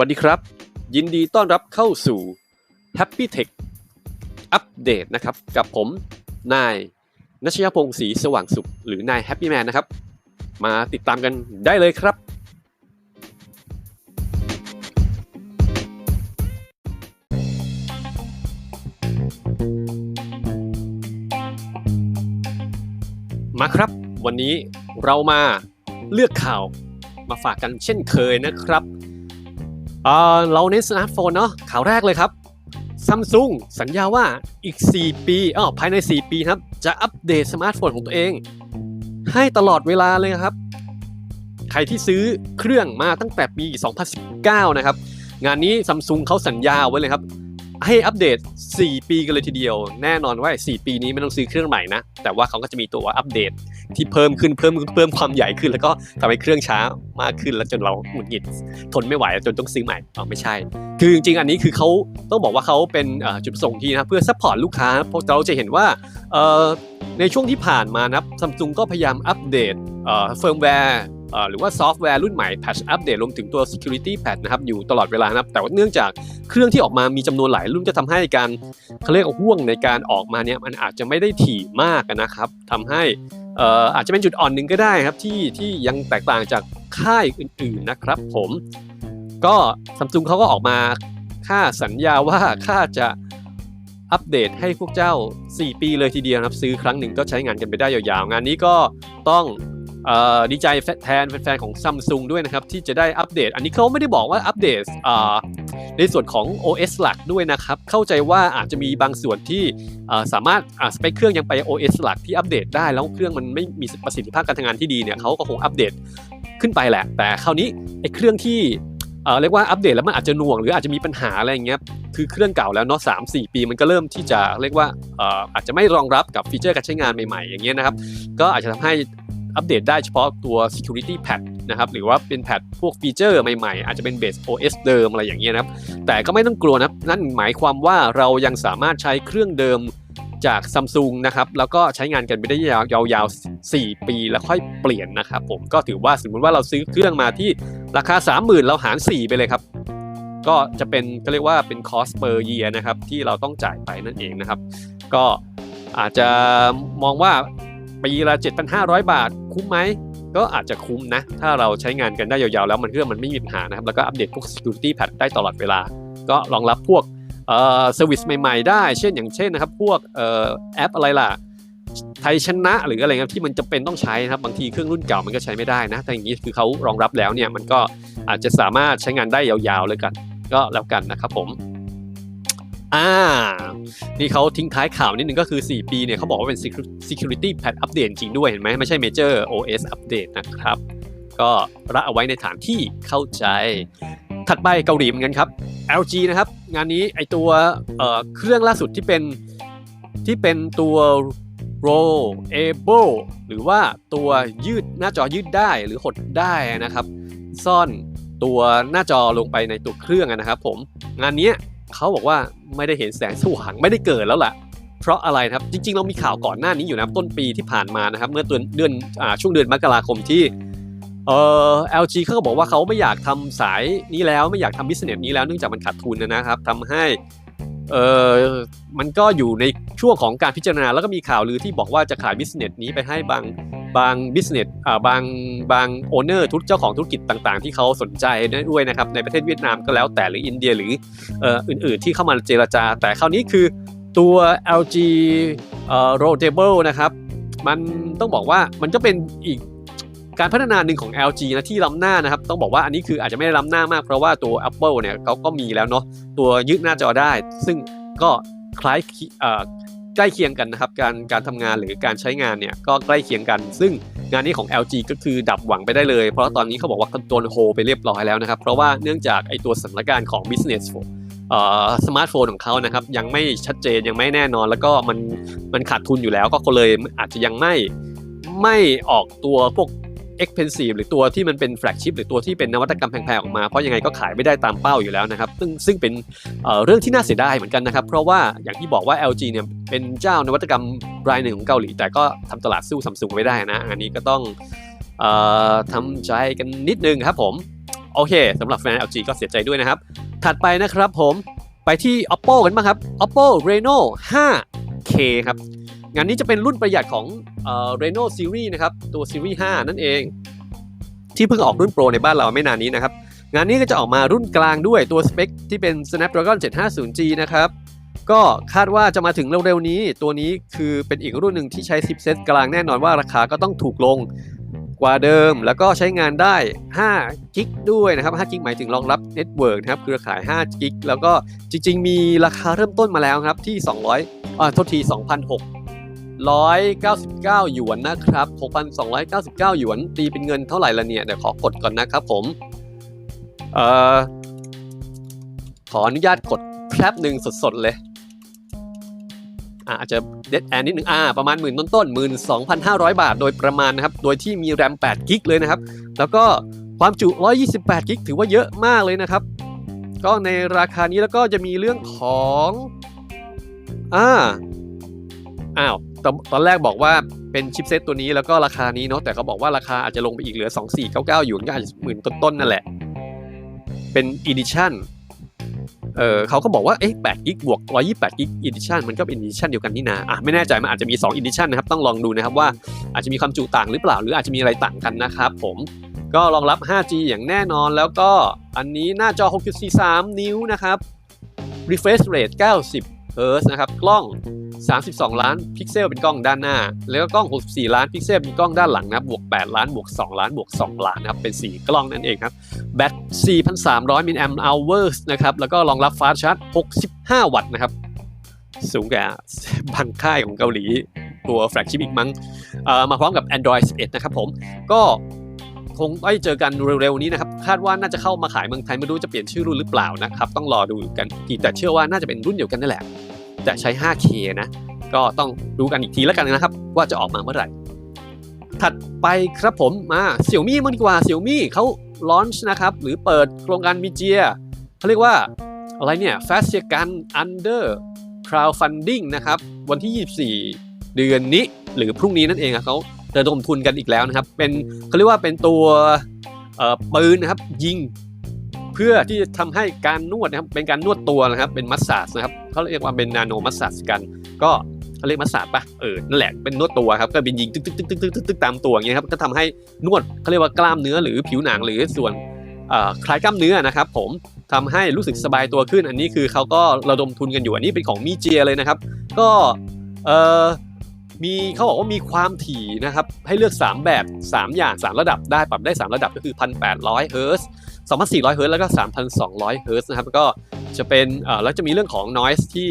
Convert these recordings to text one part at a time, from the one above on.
วัสดีครับ ยินดีต้อนรับเข้าสู่ Happy Tech อัปเดตนะครับ กับผม นายนัชยพงศ์ศรีสว่างสุข หรือนาย Happy Man นะครับ มาติดตามกันได้เลยครับ มาครับ วันนี้เรามาเลือกข่าวมาฝากกันเช่นเคยนะครับ เราเน้นสมาร์ทโฟนเนาะข่าวแรกเลยครับซัมซุงสัญญาว่าอีก 4 ปีอ้อภายใน 4 ปีครับ จะอัปเดตสมาร์ทโฟนของตัวเอง ให้ตลอดเวลาเลยครับ ใครที่ซื้อเครื่องมาตั้งแต่ปี 2019 นะครับ งานนี้ซัมซุงเขาสัญญาไว้เลยครับ ให้อัปเดต 4 ปีกันเลยทีเดียว แน่นอนว่า 4 ปีนี้ไม่ต้องซื้อเครื่องใหม่นะ แต่ว่าเขาก็จะมีตัวอัปเดต ที่เพิ่มขึ้นเพิ่มเพิ่มความใหญ่ขึ้น แล้วก็ทำให้เครื่องช้ามากขึ้นแล้วจนเราหงุดหงิดทนไม่ไหวจนต้องซื้อใหม่อ๋อไม่ใช่ คือจริงๆ อันนี้คือเขาต้องบอกว่าเขาเป็นจุดประสงค์ที่นะเพื่อซัพพอร์ตลูกค้าเพราะเราจะเห็นว่าในช่วงที่ผ่านมานะซัมซุงก็พยายามอัปเดตเฟิร์มแวร์หรือว่าซอฟต์แวร์รุ่นใหม่ patch อัปเดตรวมถึงตัว security patch นะครับอยู่ตลอดเวลานะครับแต่ว่าเนื่องจากเครื่องที่ออกมามีจำนวนหลายรุ่นจะทำให้การเขาเรียกห่วงในการออกมาเนี่ยมันอาจจะไม่ได้ถี่มากนะครับทำให้ อาจจะเป็นจุดอ่อนหนึ่งก็ได้ครับที่ที่ยังแตกต่างจากค่ายอื่นๆนะครับผมก็ซัมซุงเขาก็ออกมาค่าสัญญาว่าค่าจะอัปเดตให้พวกเจ้า 4 ปีเลยทีเดียวครับ ซื้อครั้งหนึ่งก็ใช้งานกันไปได้ยาวๆ งานนี้ก็ต้อง ดีใจแทนแฟนๆของซัมซุงด้วยนะครับ ที่จะได้อัปเดต อันนี้เขาไม่ได้บอกว่าอัปเดตในส่วนของ OS หลักด้วยนะครับ เข้าใจว่าอาจจะมีบางส่วนที่สามารถสเปคเครื่องยังไป OS หลักที่อัปเดตได้ แล้วเครื่องมันไม่มีประสิทธิภาพการทำงานที่ดีเนี่ยเขาก็คงอัปเดตขึ้นไปแหละ แต่คราวนี้ไอ้เครื่องที่เรียกว่าอัปเดตแล้วมันอาจจะหน่วงหรืออาจจะมีปัญหาอะไรอย่างเงี้ยคือเครื่องเก่าแล้วเนาะสามสี่ปีมันก็เริ่มที่จะเรียกว่าเอ่ออาจจะไม่รองรับกับฟีเจอร์การใช้งานใหม่ๆ อย่างเงี้ยนะครับ ก็อาจจะทำให้ อัปเดตได้เฉพาะตัว security patch นะครับหรือว่าเป็นแพทพวกฟีเจอร์ใหม่ๆ อาจจะเป็น base OS เดิมอะไรอย่างเงี้ยนะครับ แต่ก็ไม่ต้องกลัวนะนั่นหมายความว่าเรายังสามารถใช้เครื่องเดิมจากซัมซุงนะครับ แล้วก็ใช้งานกันไปได้ยาวๆ4ปีแล้วค่อยเปลี่ยนนะครับผมก็ถือว่าสมมติว่าเราซื้อเครื่องมาที่ราคา 30,000 เราหาร 4 ไปเลยครับ ก็จะเป็นก็เรียกว่าเป็น cost per year นะครับที่เราต้องจ่ายไปนั่นเองนะครับ ก็อาจจะมองว่า ปีละ 7,500 บาท คุ้มไหม ก็อาจจะคุ้มนะ ถ้าเราใช้งานกันได้ยาวๆ แล้วมันเครื่องมันไม่มีปัญหานะครับ แล้วก็อัปเดตพวก security patch ได้ตลอดเวลา ก็รองรับพวกเอ่อเซอร์วิสใหม่ๆ ได้ เช่นอย่างเช่นนะครับ พวกเอ่อแอปอะไรล่ะไทยชนะหรืออะไรครับที่มันจะเป็นต้องใช้นะครับบางทีเครื่องรุ่นเก่ามันก็ใช้ไม่ได้นะแต่อย่างนี้คือเขารองรับแล้วเนี่ยมันก็อาจจะสามารถใช้งานได้ยาวๆเลยกัน ก็แล้วกันนะครับผม อ่า นี่เขาทิ้งท้ายข่าวนิดนึงก็คือ 4 ปีเนี่ยเขาบอกว่าเป็น security patch update จริงด้วยเห็นไหมไม่ใช่ major OS update นะครับ ก็ระเอาไว้ในฐานที่เข้าใจ ถัดไปเกาหลีเหมือนกันครับ LG นะครับ งานนี้ไอตัวเเครื่องล่าสุดที่เป็นที่เป็นตัว rollable หรือว่าตัวยืดหน้าจอยืดได้หรือหดได้นะครับ ซ่อนตัวหน้าจอลงไปในตัวเครื่องนะครับผม งานนี้ เขาบอกว่าไม่ได้เห็นแสงสว่างไม่ได้เกิดแล้วล่ะ เพราะอะไรครับจริง ๆ เรามีข่าวก่อนหน้านี้อยู่นะต้นปีที่ผ่านมานะครับ เมื่อเดือนเดือนช่วงเดือนมกราคมที่เอ่อ LG เขาก็บอกว่าเขาไม่อยากทำสายนี้แล้วไม่อยากทำบิสเนสนี้แล้วเนื่องจากมันขาดทุนนะครับทำให้เอ่อมันก็อยู่ในช่วงของการพิจารณาแล้วก็มีข่าวลือที่บอกว่าจะขายบิสเนสนี้ไปให้บาง บางบิสเนสบางบางโอเนอร์ทุกเจ้าของธุรกิจต่างๆ ที่เขาสนใจด้วยนะครับในประเทศเวียดนามก็แล้วแต่หรืออินเดียหรืออื่นๆที่เข้ามาเจรจา แต่คราวนี้คือตัว LG Rollable นะครับมันต้องบอกว่ามันก็เป็นอีกการพัฒนาหนึ่งของ LG นะที่ล้ำหน้านะครับ ต้องบอกว่าอันนี้คืออาจจะไม่ได้ล้ำหน้ามากเพราะว่าตัว Apple เนี่ยเขาก็มีแล้วเนาะตัวยืดหน้าจอได้ ซึ่งก็คล้าย ใกล้เคียงกันนะครับ การการทำงานหรือการใช้งานเนี่ยก็ใกล้เคียงกัน ซึ่งงานนี้ของ LG ก็คือดับหวังไปได้เลย เพราะตอนนี้เขาบอกว่าโดนโฮไปเรียบร้อยแล้วนะครับ เพราะว่าเนื่องจากไอตัวสถานการณ์ของ business เอ่อสมาร์ทโฟนของเขานะครับยังไม่ชัดเจนยังไม่แน่นอน แล้วก็มันมันขาดทุนอยู่แล้วก็เลยอาจจะยังไม่ไม่ออกตัวพวก expensive หรือตัวที่มันเป็นแฟลกชิพหรือตัวที่เป็นนวัตกรรมแพงๆออกมา เพราะยังไงก็ขายไม่ได้ตามเป้าอยู่แล้วนะครับ ซึ่งซึ่งเป็นเเรื่องที่น่าเสียดายเหมือนกันนะครับ เพราะว่าอย่างที่บอกว่า LG เนี่ยเป็นเจ้านวัตกรรมรายหนึ่งของเกาหลี แต่ก็ทำตลาดสู้ซัมซุงไว้ได้นะ อันนี้ก็ต้องออทำใจกันนิดนึงครับผม โอเคสำหรับแฟน LG ก็เสียใจด้วยนะครับ ถัดไปนะครับผมไปที่ Oppo กันบ้างครับ Oppo Reno 5K ครับ งานนี้จะเป็นรุ่นประหยัดของเอ่อ Reno Series นะครับ ตัว Series 5นั่นเอง ที่เพิ่งออกรุ่นโปรในบ้านเราไม่นานนี้นะครับ งานนี้ก็จะออกมารุ่นกลางด้วยตัวสเปคที่เป็น Snapdragon 750G นะครับ ก็คาดว่าจะมาถึงเร็วๆนี้ ตัวนี้คือเป็นอีกรุ่นหนึ่งที่ใช้ชิปเซตกลางแน่นอนว่าราคาก็ต้องถูกลงกว่าเดิม แล้วก็ใช้งานได้5กิกด้วยนะครับ5กิกหมายถึงรองรับเน็ตเวิร์กนะครับเครือข่าย5กิกแล้วก็จริง ๆ มีราคาเริ่มต้นมาแล้วครับที่ 200อ่าโทษที 2,699 หยวนนะครับ 6,299 หยวน ตีเป็นเงินเท่าไหร่ละเนี่ย เดี๋ยวขอกดก่อนนะครับผม เอ่อ ขออนุญาตกดแป๊บหนึ่งสดๆเลย อะอาจจะเด็ดแอนนิดหนึ่งอ่า ประมาณหมื่นต้นๆหมื่นสองพันห้าร้อยบาทโดยประมาณนะครับ โดยที่มีแรม8กิกเลยนะครับ แล้วก็ความจุ 128 กิก ถือว่าเยอะมากเลยนะครับ ก็ในราคานี้แล้วก็จะมีเรื่องของ อ่า อ้าว ตอนแรกบอกว่าเป็นชิปเซตตัวนี้แล้วก็ราคานี้เนาะแต่เขาบอกว่าราคาอาจจะลงไปอีกเหลือ 2499หยวนก็อาจจะหมื่นต้นๆนั่นแหละ เป็น Edition เออเขาก็บอกว่าเอ๊ะ8กิกบวก128กิก Edition มันก็เป็น Edition เดียวกันนี่นาอะไม่แน่ใจมันอาจจะมี2 Edition นะครับต้องลองดูนะครับว่าอาจจะมีความจุต่างหรือเปล่า หรืออาจจะมีอะไรต่างกันนะครับผมก็รองรับ 5G อย่างแน่นอนแล้วก็อันนี้หน้าจอ 6.43 นิ้วนะครับ refresh rate 90 เฮิร์นะครับกล้อง 32 ล้านพิกเซลเป็นกล้องด้านหน้า แล้วก็กล้อง 64 ล้านพิกเซลเป็นกล้องด้านหลังนะบวก 8 ล้านบวก 2 ล้านบวก 2 ล้านนะครับเป็น 4 กล้องนั่นเองครับแบต 4,300 มิลลิแอมป์ hours นะครับแล้วก็รองรับฟาสชาร์จ 65 วัตต์นะครับสูงกว่าบางค่ายของเกาหลีตัวแฟลกชิพอีกมั้งเอ่อมาพร้อมกับ Android 11 นะครับผมก็คงได้เจอกันเร็วๆนี้นะครับ คาดว่าน่าจะเข้ามาขายเมืองไทยไม่รู้จะเปลี่ยนชื่อรุ่นหรือเปล่านะครับ ต้องรอดูกันทีแต่เชื่อว่าน่าจะเป็นรุ่นเดียวกันนั่นแหละ แต่ใช้ 5K นะ ก็ต้องดูกันอีกทีแล้วกันนะครับ ว่าจะออกมาเมื่อไหร่ ถัดไปครับผมมาเสี่ยวมี่มันดีกว่าเสี่ยวมี่เขาลอนช์นะครับ หรือเปิดโครงการมีเจียเขาเรียกว่าอะไรเนี่ย f a s t กัน under crowdfunding นะครับ วันที่ 24 เดือนนี้หรือพรุ่งนี้นั่นเองเขาระดมทุนกันอีกแล้วนะครับ เป็นเขาเรียกว่าเป็นตัวเอ่อปืนนะครับยิง เพื่อที่จะทำให้การนวดนะครับเป็นการนวดตัวนะครับเป็นมัสซาจนะครับเขาเรียกว่าเป็นนาโนมัสซาจกัน ก็เขาเรียกมัสซาจปะเออนั่นแหละเป็นนวดตัวครับก็เป็นยิงตึ๊กตึ๊กตึ๊กตึ๊กตึ๊กตึ๊กตามตัวอย่างเงี้ยครับก็ทำให้นวดเขาเรียกว่ากล้ามเนื้อหรือผิวหนังหรือส่วนคล้ายกล้ามเนื้อนะครับผมทำให้รู้สึกสบายตัวขึ้น อันนี้คือเขาก็ระดมทุนกันอยู่อันนี้เป็นของมีเจียเลยนะครับ ก็เออมีเขาบอกว่ามีความถี่นะครับให้เลือก 3 แบบ 3 อย่าง 3 ระดับได้ปรับได้ 3 ระดับก็คือ 1,800เฮิร์ตซ์ 2,400เฮิร์ตแล้วก็ 3,200เฮิร์ตนะครับก็จะเป็นแล้วจะมีเรื่องของ noise ที่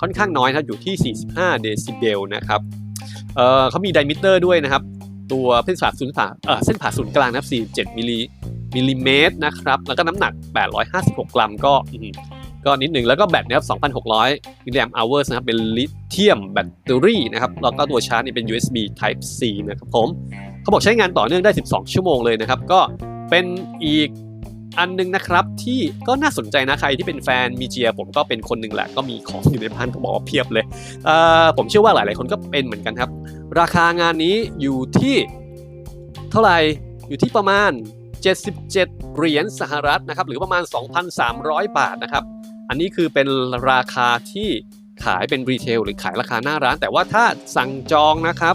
ค่อนข้างน้อยนะครับอยู่ที่ 45 เดซิเบลนะครับเเขามีไดมิเตอร์ด้วยนะครับ ตัวเส้นผ่าศูนย์ผ่าเส้นผ่าศูนย์กลางนะครับ47มิลลิมิลลิเมตรนะครับแล้วก็น้ำหนัก 856 กรัมก็ก็นิดหนึ่งแล้วก็แบตนะครับ 2,600 มิลลิแอมป์ hours นะครับ เป็นลิเธียมแบตเตอรี่นะครับ แล้วก็ตัวชาร์จนี่เป็น USB Type C นะครับผม เขาบอกใช้งานต่อเนื่องได้ 12 ชั่วโมงเลยนะครับ ก็เป็นอีก อันหนึงนะครับที่ก็น่าสนใจนะใครที่เป็นแฟนมีเจีย ผมก็เป็นคนหนึ่งแหละก็มีของอยู่ในบ้านต้องบอกว่าเพียบเลยเอ่อผมเชื่อว่าหลาย ๆ คนก็เป็นเหมือนกันครับ ราคางานนี้อยู่ที่เท่าไหร่อยู่ที่ประมาณ 77 เหรียญสหรัฐนะครับหรือประมาณ 2,300 บาทนะครับอันนี้คือเป็นราคาที่ขายเป็นรีเทลหรือขายราคาหน้าร้าน แต่ว่าถ้าสั่งจองนะครับ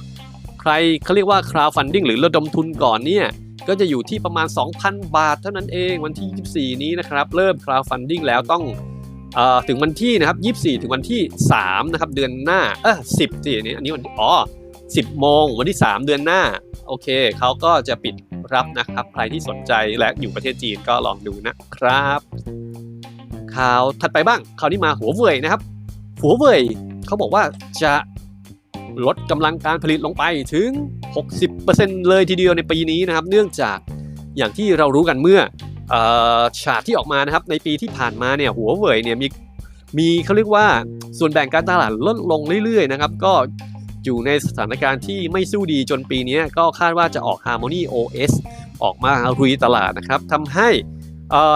ใครเขาเรียกว่า crowdfunding หรือระดมทุนก่อนเนี่ย ก็จะอยู่ที่ประมาณ 2,000 บาทเท่านั้นเองวันที่ 24 นี้นะครับ เริ่ม crowdfunding แล้วต้องเอ่อถึงวันที่นะครับ 24 ถึงวันที่ 3 นะครับ เดือนหน้า เออ10สิอันนี้อันนี้วันที่อ๋อ10 โมงวันที่ 3 เดือนหน้า โอเค เขาก็จะปิดรับนะครับ ใครที่สนใจและอยู่ประเทศจีนก็ลองดูนะครับ ข่าวถัดไปบ้างข่าวนี้มาหัวเว่ยนะครับ หัวเว่ยเขาบอกว่าจะ ลดกำลังการผลิตลงไปถึง 60%เลยทีเดียวในปีนี้นะครับ เนื่องจากอย่างที่เรารู้กันเมื่อออฉากที่ออกมานะครับ ในปีที่ผ่านมาเนี่ยหัวเว่ยเนี่ยมีมีเขาเรียกว่าส่วนแบ่งการตลาดลดลงเรื่อยๆนะครับ ก็อยู่ในสถานการณ์ที่ไม่สู้ดีจนปีนี้ก็คาดว่าจะออก Harmony OS ออกมารุยตลาดนะครับทำให้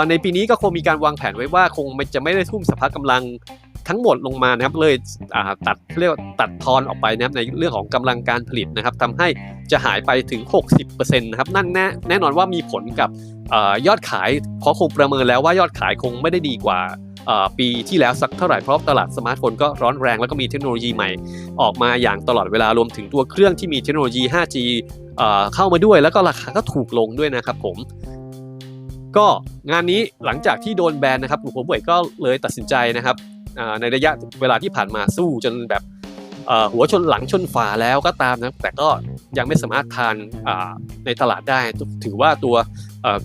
ในปีนี้ก็คงมีการวางแผนไว้ว่าคงไม่จะไม่ได้ทุ่มสภากำลัง ทั้งหมดลงมานะครับเลยตัดเรียกว่าตัดทอนออกไปนะครับในเรื่องของกำลังการผลิตนะครับทำให้จะหายไปถึง 60%นะครับนั่นแน่แน่นอนว่ามีผลกับอยอดขายเพราะคงประเมินแล้วว่ายอดขายคงไม่ได้ดีกว่าปีที่แล้วสักเท่าไหร่เพราะตลาดสมาร์ทโฟนก็ร้อนแรงแล้วก็มีเทคโนโลยีใหม่ ออกมาอย่างตลอดเวลารวมถึงตัวเครื่องที่มีเทคโนโลยี 5G เข้ามาด้วยแล้วก็ราคาก็ถูกลงด้วยนะครับผม ก็งานนี้หลังจากที่โดนแบนนะครับหัวเว่ยก็เลยตัดสินใจนะครับ ในระยะเวลาที่ผ่านมาสู้จนแบบหัวชนหลังชนฝาแล้วก็ตามนะแต่ก็ยังไม่สามารถทานในตลาดได้ ถือว่าตัว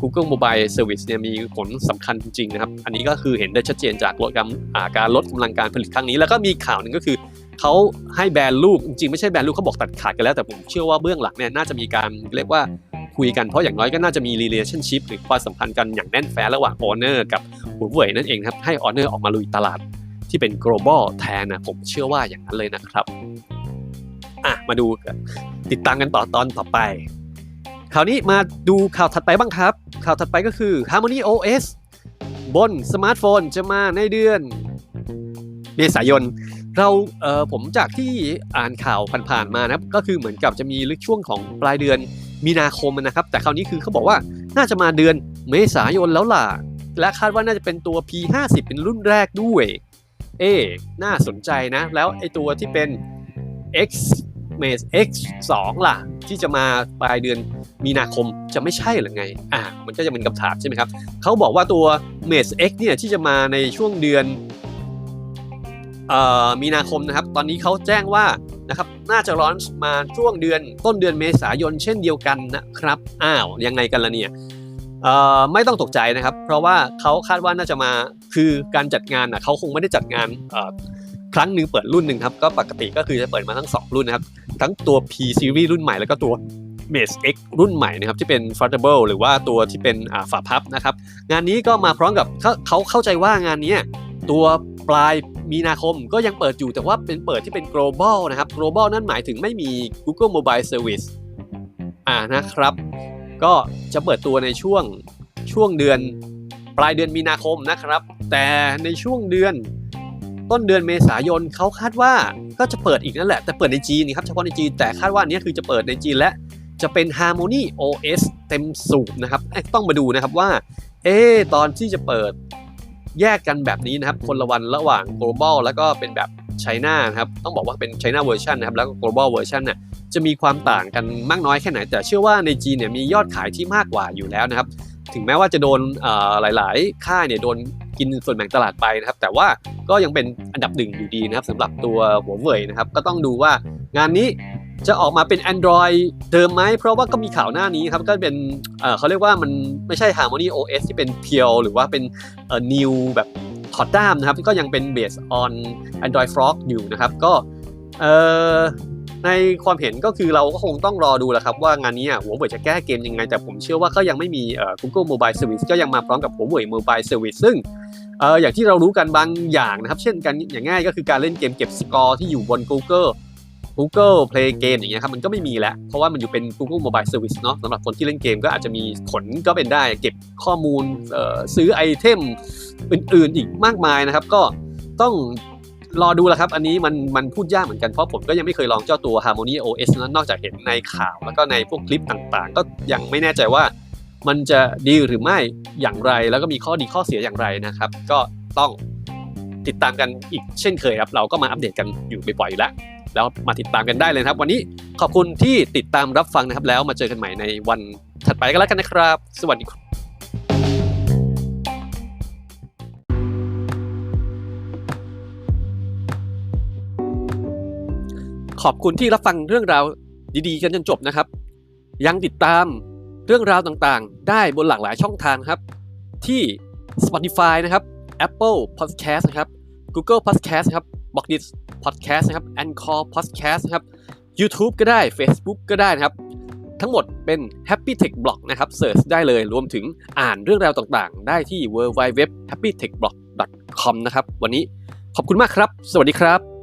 Google Mobile Service เนี่ยมีผลสำคัญจริงนะครับ อันนี้ก็คือเห็นได้ชัดเจนจากลดกำอ่าการลดกำลังการผลิตครั้งนี้ แล้วก็มีข่าวหนึ่งก็คือเขาให้แบรนด์ลูก จริงๆไม่ใช่แบรนด์ลูกเขาบอกตัดขาดกันแล้ว แต่ผมเชื่อว่าเบื้องหลังเนี่ยน่าจะมีการเรียกว่าคุยกันเพราะอย่างน้อยก็น่าจะมี relationship หรือความสัมพันธ์กันอย่างแน่นแฟ้นระหว่าง Honor กับหัวเว่ยนั่นเองครับให้ Honor ออกมาลุยตลาด ที่เป็น global แทนนะผมเชื่อว่าอย่างนั้นเลยนะครับอะมาดูติดตามกันต่อตอนต่อไปคราวนี้มาดูข่าวถัดไปบ้างครับ ข่าวถัดไปก็คือ Harmony OS บนสมาร์ทโฟนจะมาในเดือนเมษายน เราเออผมจากที่อ่านข่าวผ่านๆมานะครับ ก็คือเหมือนกับจะมีลึกช่วงของปลายเดือนมีนาคมนะครับ แต่คราวนี้คือเขาบอกว่าน่าจะมาเดือนเมษายนแล้วล่ะ และคาดว่าน่าจะเป็นตัว P50 เป็นรุ่นแรกด้วย เอ๊น่าสนใจนะ แล้วไอตัวที่เป็น X m a z e X 2 ล่ะ ที่จะมาปลายเดือนมีนาคมจะไม่ใช่หรือไง อะมันก็จะเป็นคำถามใช่ไหมครับ เขาบอกว่าตัว m a z e X เนี่ยที่จะมาในช่วงเดือนเอ่อมีนาคมนะครับ ตอนนี้เขาแจ้งว่านะครับน่าจะร้อนมาช่วงเดือนต้นเดือนเมษายนเช่นเดียวกันนะครับ อ้าว ยังไงกันล่ะเนี่ยเอ่อไม่ต้องตกใจนะครับ เพราะว่าเขาคาดว่าน่าจะมา คือการจัดงานอะเขาคงไม่ได้จัดงานครั้งหนึ่งเปิดรุ่นหนึ่งครับก็ปกติก็คือจะเปิดมาทั้ง 2 รุ่นนะครับ ทั้งตัว P series รุ่นใหม่แล้วก็ตัว m a z e X รุ่นใหม่นะครับที่เป็น foldable หรือว่าตัวที่เป็นฝาพับนะครับ งานนี้ก็มาพร้อมกับเขาเขาเข้าใจว่างานนี้ตัวปลายมีนาคมก็ยังเปิดอยู่แต่ว่าเป็นเปิดที่เป็น global นะครับ global นั่นหมายถึงไม่มี Google Mobile Service อ่านะครับ ก็จะเปิดตัวในช่วงช่วงเดือนปลายเดือนมีนาคมนะครับ แต่ในช่วงเดือนต้นเดือนเมษายนเขาคาดว่าก็จะเปิดอีกนั่นแหละ แต่เปิดในจีนนะครับเฉพาะในจีน แต่คาดว่านี้คือจะเปิดในจีนและจะเป็น Harmony OS เต็มสูบนะครับต้องมาดูนะครับว่า เอ๊ตอนที่จะเปิดแยกกันแบบนี้นะครับ คนละวันระหว่าง global แล้วก็เป็นแบบ China นะครับ ต้องบอกว่าเป็น China version นะครับ แล้วก็ global version น่ะจะมีความต่างกันมากน้อยแค่ไหน แต่เชื่อว่าในจีนเนี่ยมียอดขายที่มากกว่าอยู่แล้วนะครับ ถึงแม้ว่าจะโดนหลาย ๆ ค่ายเนี่ยโดนกินส่วนแบ่งตลาดไปนะครับ แต่ว่าก็ยังเป็นอันดับหนึ่งอยู่ดีนะครับสำหรับตัวหัวเว่ยนะครับ ก็ต้องดูว่างานนี้จะออกมาเป็น Android เดิมไหม เพราะว่าก็มีข่าวหน้านี้ครับ ก็เป็นเขาเรียกว่ามันไม่ใช่ Harmony OS ที่เป็นเพียวหรือว่าเป็นเอ่อ new แบบถอดด้ามนะครับ ก็ยังเป็น based on Android Frog อยู่นะครับ ก็เออ ในความเห็นก็คือเราก็คงต้องรอดูแหละครับว่างานนี้หัวเว่ยจะแก้เกมยังไง แต่ผมเชื่อว่าก็ยังไม่มี Google Mobile Service ก็ยังมาพร้อมกับหัวเว่ย Mobile Service ซึ่งอย่างที่เรารู้กันบางอย่างนะครับ เช่นกันอย่างง่ายก็คือการเล่นเกมเก็บสกอร์ที่อยู่บน Google Google Play Game อย่างเงี้ยครับมันก็ไม่มีแล้ว เพราะว่ามันอยู่เป็น Google Mobile Service เนาะสำหรับคนที่เล่นเกมก็อาจจะมีผลก็เป็นได้เก็บข้อมูลซื้อไอเทมอื่นๆอีกมากมายนะครับ ก็ต้อง รอดูแหละครับ อันนี้มันมันพูดยากเหมือนกันเพราะผมก็ยังไม่เคยลองเจ้าตัว Harmony OS นั้นนอกจากเห็นในข่าวแล้วก็ในพวกคลิปต่างๆ ก็ยังไม่แน่ใจว่ามันจะดีหรือไม่อย่างไร แล้วก็มีข้อดีข้อเสียอย่างไรนะครับ ก็ต้องติดตามกันอีกเช่นเคยครับ เราก็มาอัปเดตกันอยู่บ่อยๆอยู่แล้ว แล้วมาติดตามกันได้เลยครับ วันนี้ขอบคุณที่ติดตามรับฟังนะครับ แล้วมาเจอกันใหม่ในวันถัดไปกันแล้วกันนะครับ สวัสดี อบคุณที่รับฟังเรื่องราวดีๆ กันจนจบนะครับ ยังติดตามเรื่องราวต่างๆ ได้บนหลากหลายช่องทางครับ ที่ Spotify นะครับ Apple Podcast นะครับ Google Podcast ครับ b o x d i t Podcast นะครับ Anchor Podcast นะครับ YouTube ก็ได้ Facebook ก็ได้นะครับ ทั้งหมดเป็น Happy Tech Blog นะครับเสิร์ชได้เลยรวมถึงอ่านเรื่องราวต่างๆ ได้ที่ www.happytechblog.com นะครับ วันนี้ขอบคุณมากครับ สวัสดีครับ